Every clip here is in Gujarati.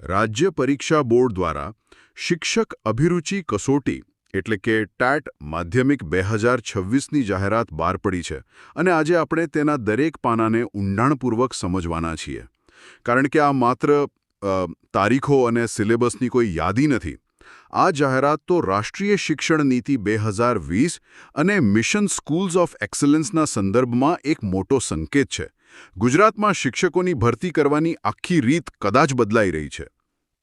રાજ્ય પરીક્ષા બોર્ડ દ્વારા શિક્ષક અભિરુચિ કસોટી, એટલે કે ટેટ માધ્યમિક બે હજાર છવ્વીસની જાહેરાત બહાર પડી છે અને આજે આપણે તેના દરેક પાનાને ઊંડાણપૂર્વક સમજવાના છીએ. કારણ કે આ માત્ર તારીખો અને સિલેબસની કોઈ યાદી નથી. આ જાહેરાત તો રાષ્ટ્રીય શિક્ષણ નીતિ બે અને મિશન સ્કૂલ્સ ઓફ એક્સલન્સના સંદર્ભમાં એક મોટો સંકેત છે. ગુજરાતમાં શિક્ષકોની ભરતી કરવાની આખી રીત કદાચ બદલાઈ રહી છે.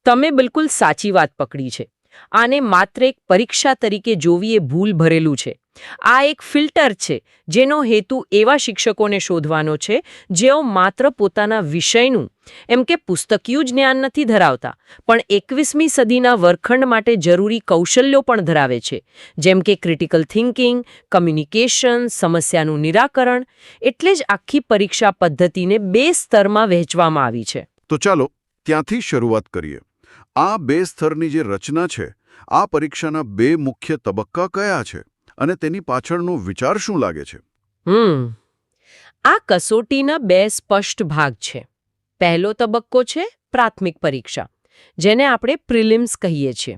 તમે બિલકુલ સાચી વાત પકડી છે. આને માત્ર એક પરીક્ષા તરીકે જોવી એ ભૂલ ભરેલું છે. આ એક ફિલ્ટર છે, જેનો હેતુ એવા શિક્ષકોને શોધવાનો છે, જેઓ માત્ર પોતાના વિષયનું, એમ કે પુસ્તકીયું જ્ઞાન નથી ધરાવતા, પણ એકવીસમી સદીના વર્ગખંડ માટે જરૂરી કૌશલ્યો પણ ધરાવે છે, જેમ કે ક્રિટિકલ થિંકિંગ કમ્યુનિકેશન સમસ્યાનું નિરાકરણ, એટલે જ આખી પરીક્ષા પદ્ધતિને બે સ્તરમાં વહેંચવામાં આવી છે. તો ચાલો ત્યાંથી શરૂઆત કરીએ. આ બે સ્તરની જે રચના છે આ પરીક્ષાના બે મુખ્ય તબક્કા કયા છે અને તેની પાછળનો વિચાર શું લાગે છે? હમ. આ કસોટીના બે સ્પષ્ટ ભાગ છે. પહેલો તબક્કો છે પ્રાથમિક પરીક્ષા જેને આપણે પ્રિલિમ્સ કહીએ છીએ.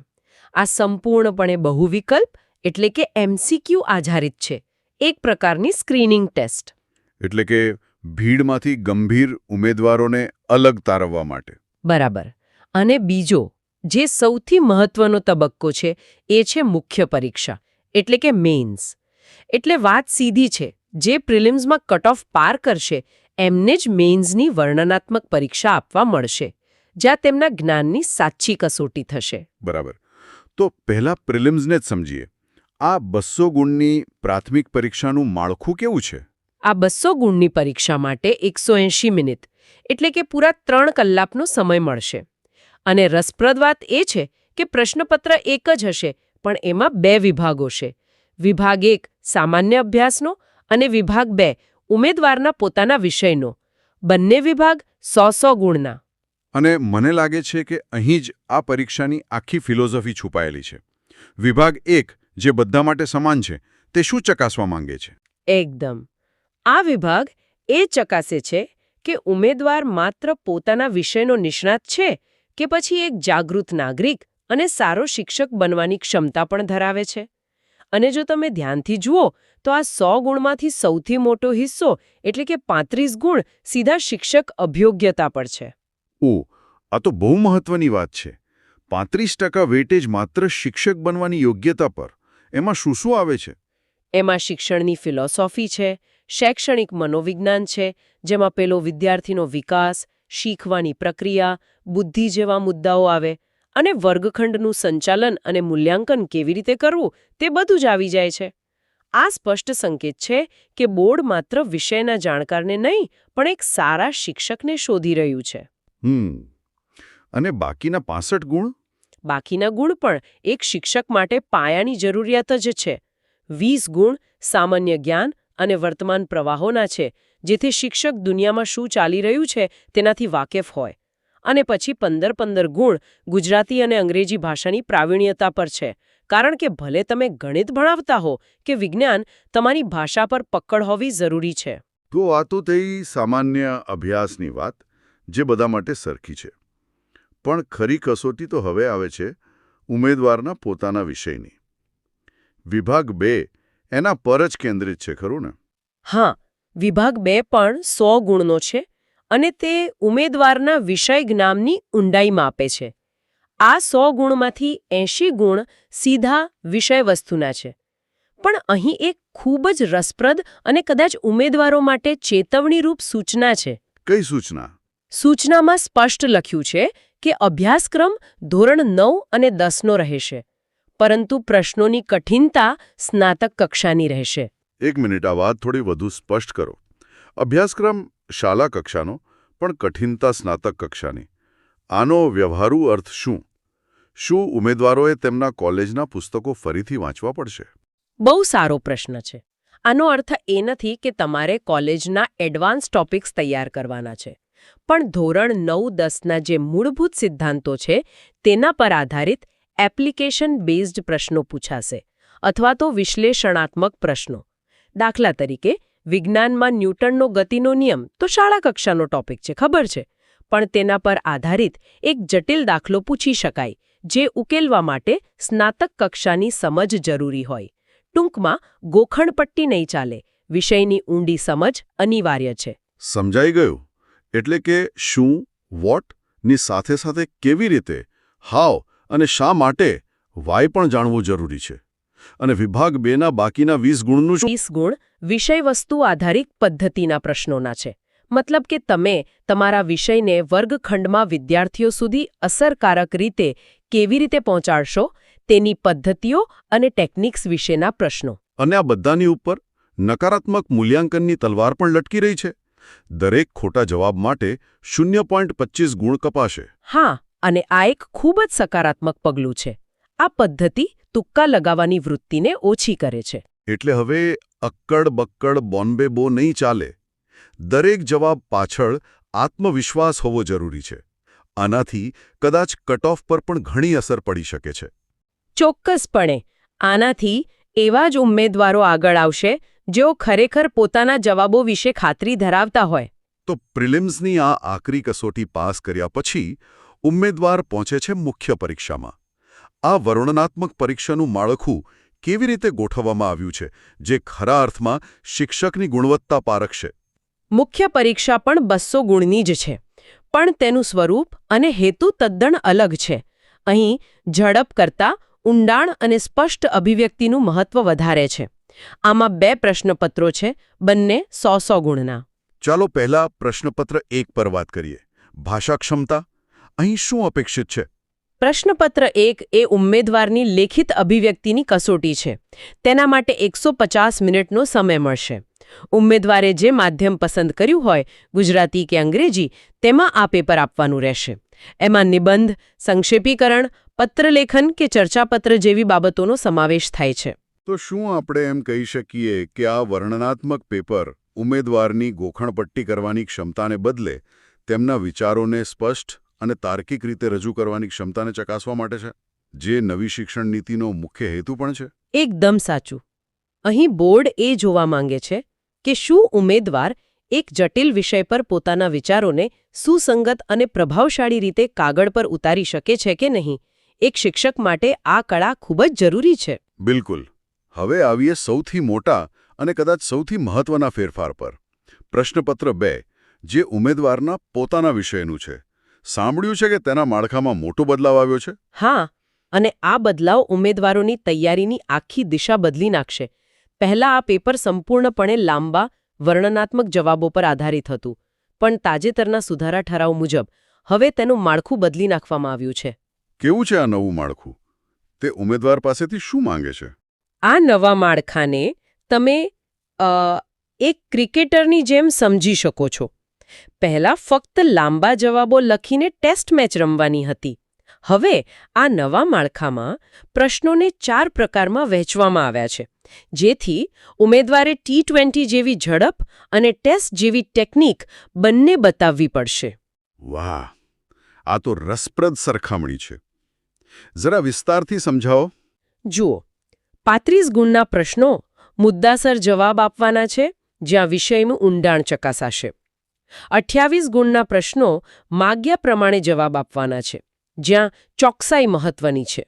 આ સંપૂર્ણપણે બહુવિકલ્પ એટલે કે એમસીક્યુ આધારિત છે એક પ્રકારની સ્ક્રીનિંગ ટેસ્ટ. એટલે કે ભીડમાંથી ગંભીર ઉમેદવારોને અલગ તારવવા માટે. બરાબર. અને બીજો જે સૌથી મહત્વનો તબક્કો છે એ છે મુખ્ય પરીક્ષા એટલે કે મેઇન્સ. એટલે વાત સીધી છે જે પ્રિલિમ્સમાં કટ ઓફ પાર કરશે એમને જ મેઇન્સની વર્ણનાત્મક પરીક્ષા આપવા મળશે જ્યાં તેમના જ્ઞાનની સાચી કસોટી થશે. બરાબર. તો પહેલા પ્રિલિમ્સને જ સમજીએ. આ બસો ગુણની પ્રાથમિક પરીક્ષાનું માળખું કેવું છે? આ બસો ગુણની પરીક્ષા માટે એકસો એંશી મિનિટ એટલે કે પૂરા ત્રણ કલાકનો સમય મળશે. અને રસપ્રદ વાત એ છે કે પ્રશ્નપત્ર એક જ હશે પણ એમાં બે વિભાગો છે. વિભાગ એક સામાન્ય અભ્યાસનો અને વિભાગ બે ઉમેદવારના પોતાના વિષયનો. બંને વિભાગ સો સો ગુણના. અને મને લાગે છે કે અહીં જ આ પરીક્ષાની આખી ફિલોસોફી છુપાયેલી છે. વિભાગ એક જે બધા માટે સમાન છે તે શું ચકાસવા માંગે છે? એકદમ. આ વિભાગ એ ચકાસે છે કે ઉમેદવાર માત્ર પોતાના વિષયનો નિષ્ણાત છે કે પછી એક જાગૃત નાગરિક અને સારો શિક્ષક બનવાની ક્ષમતા પણ ધરાવે છે? અને જો તમે ધ્યાનથી જુઓ તો આ સો ગુણમાંથી સૌથી મોટો હિસ્સો એટલે કે પાંત્રીસ ગુણ સીધા શિક્ષક અભ્યોગ્યતા પર છે. ઓ આ તો બહુ મહત્વની વાત છે. પાંત્રીસ ટકા વેટેજ માત્ર શિક્ષક બનવાની યોગ્યતા પર. એમાં શું શું આવે છે? એમાં શિક્ષણની ફિલોસોફી છે શૈક્ષણિક મનોવિજ્ઞાન છે જેમાં પેલો વિદ્યાર્થીનો વિકાસ શીખવાની પ્રક્રિયા બુદ્ધિ જેવા મુદ્દાઓ આવે અને વર્ગખંડનું સંચાલન અને મૂલ્યાંકન કેવી રીતે કરવું તે બધું જ આવી જાય છે. આ સ્પષ્ટ સંકેત છે કે બોર્ડ માત્ર વિષયના જાણકારને નહીં પણ એક સારા શિક્ષકને શોધી રહ્યું છે. અને બાકીના પાસઠ ગુણ? બાકીના ગુણ પણ એક શિક્ષક માટે પાયાની જરૂરિયાત જ છે. વીસ ગુણ સામાન્ય જ્ઞાન અને વર્તમાન પ્રવાહોના છે, જેથી શિક્ષક દુનિયામાં શું ચાલી રહ્યું છે તેનાથી વાકેફ હોય. અને પછી પંદર પંદર ગુણ ગુજરાતી અને અંગ્રેજી ભાષાની પ્રાવીણ્યતા પર છે. કારણ કે ભલે તમે ગણિત ભણાવતા હો કે વિજ્ઞાન, તમારી ભાષા પર પકડ હોવી જરૂરી છે. તો આ તો થઈ સામાન્ય અભ્યાસની વાત, જે બધા માટે સરખી છે. પણ ખરી કસોટી તો હવે આવે છે, ઉમેદવારના પોતાના વિષયની. વિભાગ બે એના પર જ કેન્દ્રિત છે ખરું ને? હા વિભાગ બે પણ સો ગુણનો છે અને તે ઉમેદવારના વિષય જ્ઞાનની ઊંડાઈ માપે છે. આ સો ગુણમાંથી એંશી ગુણ સીધા વિષય વસ્તુના છે. પણ અહીં એક ખૂબ જ રસપ્રદ અને કદાચ ઉમેદવારો માટે ચેતવણીરૂપ સૂચના છે. કઈ સૂચના? સૂચનામાં સ્પષ્ટ લખ્યું છે કે અભ્યાસક્રમ ધોરણ નવ અને દસનો રહેશે. પરંતુ પ્રશ્નોની કઠિનતા સ્નાતક કક્ષાની રહેશે. એક મિનિટ આ વાત થોડી વધુ સ્પષ્ટ કરો. અભ્યાસક્રમ શાળા કક્ષાનો પણ કઠિનતા સ્નાતક કક્ષાની. આનો વ્યવહારુ અર્થ શું? શું ઉમેદવારોએ તેમના કોલેજના પુસ્તકો ફરીથી વાંચવા પડશે? બહુ સારો પ્રશ્ન છે. આનો અર્થ એ નથી કે તમારે કોલેજના એડવાન્સ ટોપિક્સ તૈયાર કરવાના છે. પણ ધોરણ નવ દસના જે મૂળભૂત સિદ્ધાંતો છે તેના પર આધારિત એપ્લિકેશન બેઝડ પ્રશ્નો પૂછાશે અથવા તો વિશ્લેષણાત્મક પ્રશ્નો. દાખલા તરીકે, વિજ્ઞાનમાં ન્યૂટનનો ગતિનો નિયમ તો શાળા કક્ષાનો ટોપિક છે, ખબર છે? પણ તેના પર આધારિત એક જટિલ દાખલો પૂછી શકાય, જે ઉકેલવા માટે સ્નાતક કક્ષાની સમજ જરૂરી હોય. ટૂંકમાં, ગોખણપટ્ટી નહીં ચાલે, વિષયની ઊંડી સમજ અનિવાર્ય છે. સમજાઈ ગયું? એટલે કે શું, વોટ, ની સાથે સાથે કેવી રીતે? હાવ અને શા માટે? વાય પણ જાણવું જરૂરી છે. અને વિભાગ બેના બાકીના વીસ ગુણનું વીસ ગુણ વિષય વસ્તુ આધારિત પદ્ધતિના પ્રશ્નોના છે. મતલબ કે તમે તમારા વિષયને વર્ગખંડમાં વિદ્યાર્થીઓ સુધી અસરકારક રીતે કેવી રીતે પહોંચાડશો તેની પદ્ધતિઓ અને ટેકનિક્સ વિશેના પ્રશ્નો. અને આ બધાની ઉપર નકારાત્મક મૂલ્યાંકનની તલવાર પણ લટકી રહી છે. દરેક ખોટા જવાબ માટે શૂન્ય ગુણ કપાશે. હા અને આ એક ખૂબ જ સકારાત્મક પગલું છે. આ પદ્ધતિ તુક્કા લગાવવાની વૃત્તિને ઓછી કરે છે. એટલે હવે અક્કડ બક્કડ બોમ્બે બો નહીં ચાલે. દરેક જવાબ પાછળ આત્મવિશ્વાસ હોવો જરૂરી છે. આનાથી કદાચ કટઓફ પર પણ ઘણી અસર પડી શકે છે. ચોક્કસપણે આનાથી એવા જ ઉમેદવારો આગળ આવશે જેઓ ખરેખર પોતાના જવાબો વિશે ખાતરી ધરાવતા હોય. તો પ્રિલિમ્સની આ આકરી કસોટી પાસ કર્યા પછી ઉમેદવાર પહોંચે છે મુખ્ય પરીક્ષામાં. આ વર્ણનાત્મક પરીક્ષાનું માળખું કેવી રીતે ગોઠવવામાં આવ્યું છે જે ખરા અર્થમાં શિક્ષકની ગુણવત્તા પારખશે? મુખ્ય પરીક્ષા પણ બસો ગુણની જ છે પણ તેનું સ્વરૂપ અને હેતુ તદ્દન અલગ છે. અહીં ઝડપ કરતાં ઊંડાણ અને સ્પષ્ટ અભિવ્યક્તિનું મહત્વ વધારે છે. આમાં બે પ્રશ્નપત્રો છે બંને સો સો ગુણના. ચાલો પહેલા પ્રશ્નપત્ર એક પર વાત કરીએ. ભાષા ક્ષમતા અહીં શું અપેક્ષિત છે? પ્રશ્નપત્ર એક એ ઉમેદવારની લેખિત અભિવ્યક્તિની કસોટી છે. તેના માટે એકસો પચાસ મિનિટનો સમય મળશે. ઉમેદવારે જે માધ્યમ પસંદ કર્યું હોય ગુજરાતી કે અંગ્રેજી તેમાં આ પેપર આપવાનું રહેશે. એમાં નિબંધ સંક્ષેપીકરણ પત્રલેખન કે ચર્ચાપત્ર જેવી બાબતોનો સમાવેશ થાય છે. તો શું આપણે એમ કહી શકીએ કે આ વર્ણનાત્મક પેપર ઉમેદવારની ગોખણપટ્ટી કરવાની ક્ષમતાને બદલે તેમના વિચારોને સ્પષ્ટ અને તાર્કિક રીતે રજૂ કરવાની ક્ષમતાને ચકાસવા માટે છે. જે નવી શિક્ષણ નીતિનો મુખ્ય હેતુ પણ છે. એકદમ સાચું. અહીં બોર્ડ એ જોવા માંગે છે કે શું ઉમેદવાર એક જટિલ વિષય પર પોતાના વિચારોને સુસંગત અને પ્રભાવશાળી રીતે કાગળ પર ઉતારી શકે છે કે નહીં એક શિક્ષક માટે આ કળા ખૂબ જ જરૂરી છે. બિલકુલ. હવે આવીએ સૌથી મોટા અને કદાચ સૌથી મહત્વના ફેરફાર પર. પ્રશ્નપત્ર બે. જે ઉમેદવારના પોતાના વિષયનું છે. સાંભળ્યું છે કે તેના માળખામાં મોટો બદલાવ આવ્યો છે? હા અને આ બદલાવ ઉમેદવારોની તૈયારીની આખી દિશા બદલી નાખશે. પહેલા આ પેપર સંપૂર્ણપણે લાંબા વર્ણનાત્મક જવાબો પર આધારિત હતું પણ તાજેતરના સુધારા ઠરાવ મુજબ હવે તેનું માળખું બદલી નાખવામાં આવ્યું છે. કેવું છે આ નવું માળખું? તે ઉમેદવાર પાસેથી શું માંગે છે? આ નવા માળખાને તમે એક ક્રિકેટરની જેમ સમજી શકો છો. પહેલા ફક્ત લાંબા જવાબો લખીને ટેસ્ટ મેચ રમવાની હતી. હવે આ નવા માળખામાં પ્રશ્નોને ચાર પ્રકારમાં વહેંચવામાં આવ્યા છે. જેથી ઉમેદવારે ટી ટ્વેન્ટી જેવી ઝડપ અને ટેસ્ટ જેવી ટેકનિક બંને બતાવવી પડશે. વાહ! આ તો રસપ્રદ સરખામણી છે. જરા વિસ્તારથી સમજાવો. જુઓ પાંત્રીસ ગુણના પ્રશ્નો મુદ્દાસર જવાબ આપવાના છે જ્યાં વિષયનું ઊંડાણ ચકાસાશે. અઠ્યાવીસ ગુણના પ્રશ્નો માગ્યા પ્રમાણે જવાબ આપવાના છે, જ્યાં ચોકસાઈ મહત્વની છે.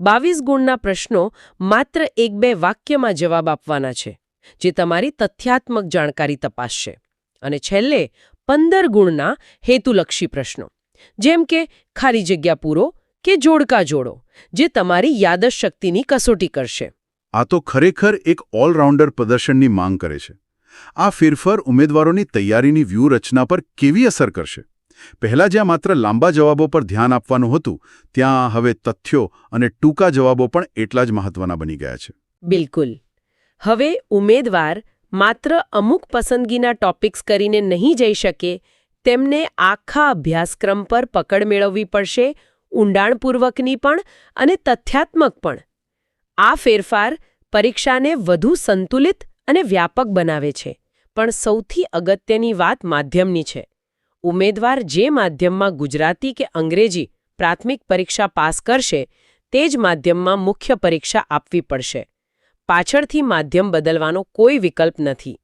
બાવીસ ગુણના પ્રશ્નો માત્ર એક બે વાક્યમાં જવાબ આપવાના છે, જે તમારી તથ્યાત્મક જાણકારી તપાસશે. અને છેલ્લે પંદર ગુણના હેતુલક્ષી પ્રશ્નો, જેમ કે ખાલી જગ્યા પૂરો કે જોડકા જોડો, જે તમારી યાદશક્તિની કસોટી કરશે. આ તો ખરેખર એક ઓલરાઉન્ડર પ્રદર્શનની માંગ કરે છે. આ ફેરફાર ઉમેદવારોની તૈયારીની વ્યૂહરચના પર કેવી અસર કરશે? પહેલા જ્યાં માત્ર લાંબા જવાબો પર ધ્યાન આપવાનું હતું, ત્યાં હવે તથ્યો અને ટૂંકા જવાબો પણ એટલા જ મહત્વના બની ગયા છે. બિલકુલ. હવે ઉમેદવાર માત્ર અમુક પસંદગીના ટોપિક્સ કરીને નહીં જઈ શકે, તેમને આખા અભ્યાસક્રમ પર પકડ મેળવવી પડશે, ઊંડાણપૂર્વકની પણ અને તથ્યાત્મક પણ. આ ફેરફાર પરીક્ષાને વધુ સંતુલિત અને વ્યાપક બનાવે છે. પણ સૌથી અગત્યની વાત માધ્યમની છે. ઉમેદવાર જે માધ્યમમાં ગુજરાતી કે અંગ્રેજી પ્રાથમિક પરીક્ષા પાસ કરશે, તે જ માધ્યમમાં મુખ્ય પરીક્ષા આપવી પડશે. પાછળથી માધ્યમ બદલવાનો કોઈ વિકલ્પ નથી.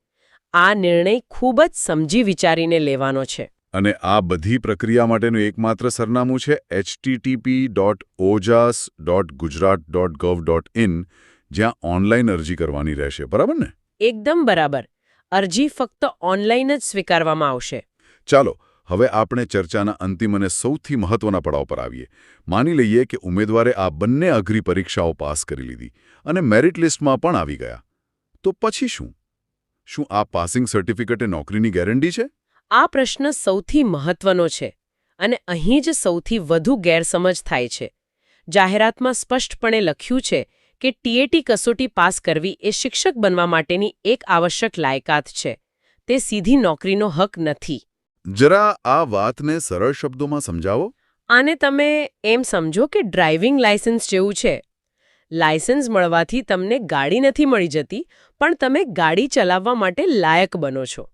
આ નિર્ણય ખૂબ જ સમજી વિચારીને લેવાનો છે. અને આ બધી પ્રક્રિયા માટેનું એકમાત્ર સરનામું છે HTTP dot Ojas dot Gujarat dot gov dot in, જ્યાં ઓનલાઈન અરજી કરવાની રહેશે. બરાબર ને? એકદમ બરાબર. અરજી ફક્ત ઓનલાઈન જ સ્વીકારવામાં આવશે. ચાલો હવે આપણે ચર્ચાના અંતિમ અને સૌથી મહત્વના પડાવ પર આવીએ. માની લઈએ કે ઉમેદવારે આ બંને અઘરી પરીક્ષાઓ પાસ કરી લીધી અને મેરિટ લિસ્ટમાં પણ આવી ગયા. તો પછી શું? શું આ પાસિંગ સર્ટિફિકેટ નોકરીની ગેરંટી છે? આ પ્રશ્ન સૌથી મહત્વનો છે અને અહીં જ સૌથી વધુ ગેરસમજ થાય છે. જાહેરાતમાં સ્પષ્ટપણે લખ્યું છે કે ટીએટી કસોટી પાસ કરવી એ શિક્ષક બનવા માટેની એક આવશ્યક લાયકાત છે. તે સીધી નોકરીનો હક નથી. જરા આ વાતને સરળ શબ્દોમાં સમજાવો? આને તમે એમ સમજો કે ડ્રાઇવિંગ લાયસન્સ જેવું છે. લાયસન્સ મળવાથી તમને ગાડી નથી મળી જતી પણ તમે ગાડી ચલાવવા માટે લાયક બનો છો.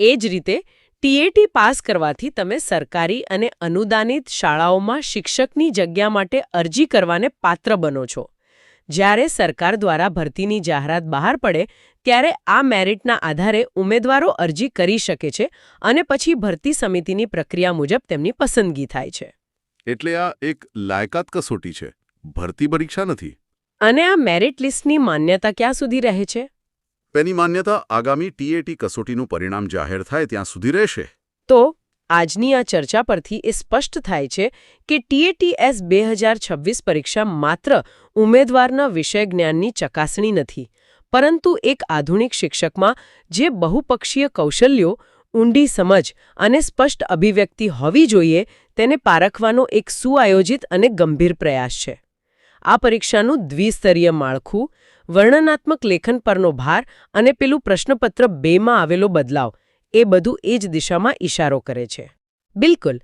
એ જ રીતે ટીએટી પાસ કરવાથી તમે સરકારી અને અનુદાનિત શાળાઓમાં શિક્ષકની જગ્યા માટે અરજી કરવાને પાત્ર બનો છો. જ્યારે સરકાર દ્વારા ભરતીની જાહેરાત બહાર પડે ત્યારે આ મેરિટના આધારે ઉમેદવારો અરજી કરી શકે છે અને પછી ભરતી સમિતિની પ્રક્રિયા મુજબ તેમની પસંદગી થાય છે. એટલે આ એક લાયકાત કસોટી છે. ભરતી પરીક્ષા નથી. અને આ મેરિટ લિસ્ટની માન્યતા ક્યાં સુધી રહે છે? તેની માન્યતા આગામી ટીએટી કસોટીનું પરિણામ જાહેર થાય ત્યાં સુધી રહેશે. તો આજની આ ચર્ચા પરથી એ સ્પષ્ટ થાય છે કે ટીએટીએસ બે હજાર છવ્વીસ પરીક્ષા માત્ર ઉમેદવારના વિષય જ્ઞાનની ચકાસણી નથી, પરંતુ એક આધુનિક શિક્ષકમાં જે બહુપક્ષીય કૌશલ્યો, ઊંડી સમજ અને સ્પષ્ટ અભિવ્યક્તિ હોવી જોઈએ તેને પારખવાનો એક સુઆયોજિત અને ગંભીર પ્રયાસ છે. આ પરીક્ષાનું દ્વિસ્તરીય માળખું, વર્ણનાત્મક લેખન પરનો ભાર અને પેલું પ્રશ્નપત્ર બેમાં આવેલો બદલાવ, એ બધું એ જ દિશામાં ઇશારો કરે છે. બિલકુલ,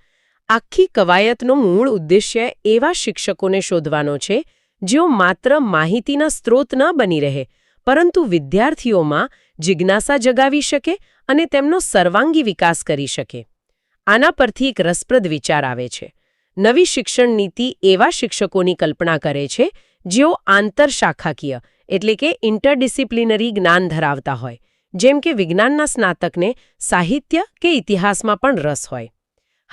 આખી કવાયતનો મૂળ ઉદ્દેશ્ય એવા શિક્ષકોને શોધવાનો છે જેઓ માત્ર માહિતીના સ્ત્રોત ન બની રહે, પરંતુ વિદ્યાર્થીઓમાં જિજ્ઞાસા જગાવી શકે અને તેમનો સર્વાંગી વિકાસ કરી શકે. આના પરથી એક રસપ્રદ વિચાર આવે છે. નવી શિક્ષણ નીતિ એવા શિક્ષકોની કલ્પના કરે છે, જેઓ આંતરશાખાકીય, એટલે કે ઇન્ટરડિસિપ્લિનરી જ્ઞાન ધરાવતા હોય, જેમ કે વિજ્ઞાનના સ્નાતકને સાહિત્ય કે ઇતિહાસમાં પણ રસ હોય.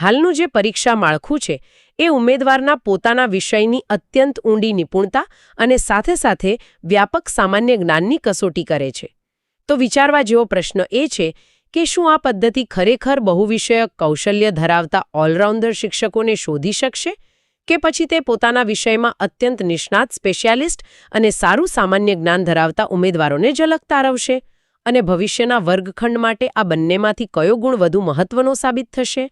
હાલનું જે પરીક્ષા માળખું છે, એ ઉમેદવારના પોતાના વિષયની અત્યંત ઊંડી નિપુણતા અને સાથે સાથે વ્યાપક સામાન્ય જ્ઞાનની કસોટી કરે છે. તો વિચારવા જેવો પ્રશ્ન એ છે કે શું આ પદ્ધતિ ખરેખર બહુવિષયક કૌશલ્ય ધરાવતા ઓલરાઉન્ડર શિક્ષકોને શોધી શકશે? કે પછી તે પોતાના વિષયમાં અત્યંત નિષ્ણાત સ્પેશિયાલિસ્ટ અને સારું સામાન્ય જ્ઞાન ધરાવતા ઉમેદવારોને ઝલક તારવશે અને ભવિષ્યના વર્ગખંડ માટે આ બંનેમાંથી કયો ગુણ વધુ મહત્વનો સાબિત થશે?